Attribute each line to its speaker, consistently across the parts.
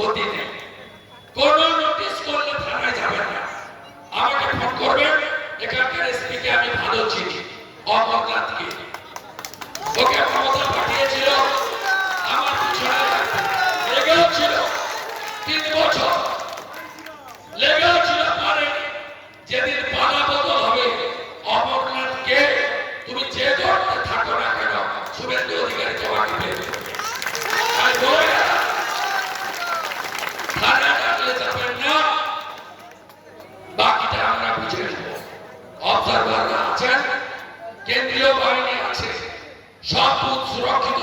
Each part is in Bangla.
Speaker 1: গতি নেই কোন নোটিশ করলে থানায় যাবেন না। আমাকে ফোন করবেন, এখানকার এসপিকে আমি ভালো চিনি অমরনাথকে ওকে ক্ষমতা পাঠিয়েছিল, আমার পিছনে লেগেও ছিল তিন বছর আমরা বুঝে নেব অবজারভাররা আছেন সব বুথ সুরক্ষিত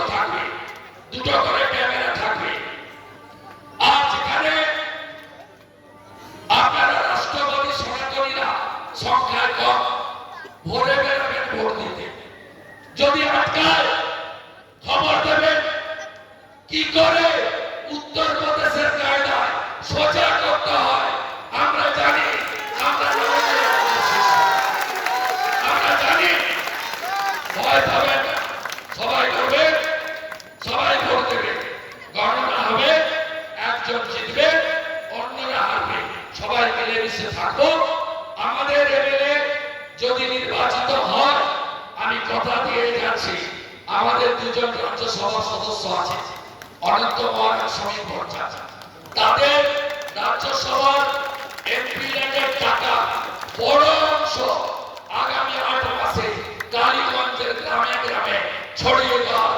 Speaker 1: ভোট দিতে যদি আটকায় খবর দেবেন কি করে উত্তরপ্রদেশের কায়দায় সোজা করতে হয়। আমরা জানি, আমরা। আমরা জানি, ভয় পাবেন, সবাই করবে সবাই ভোট দেবে গণনা হবে, একজন জিতবে, অন্যরা হারবে। সবাই মিলেমিশে থাকব আমাদের এমএলএ যদি নির্বাচিত হয়, আমি কথা দিয়ে যাচ্ছি। আমাদের দুজন রাজ্যসভা সদস্য আছে, অনন্ত মহারাজ স্বামী ভট্টাচার্য। রাজ্যসভার এমপিলেটের টাকা বড় অংশ আগামী আট মাসে কালীগঞ্জের গ্রামে গ্রামে ছড়িয়ে দেওয়া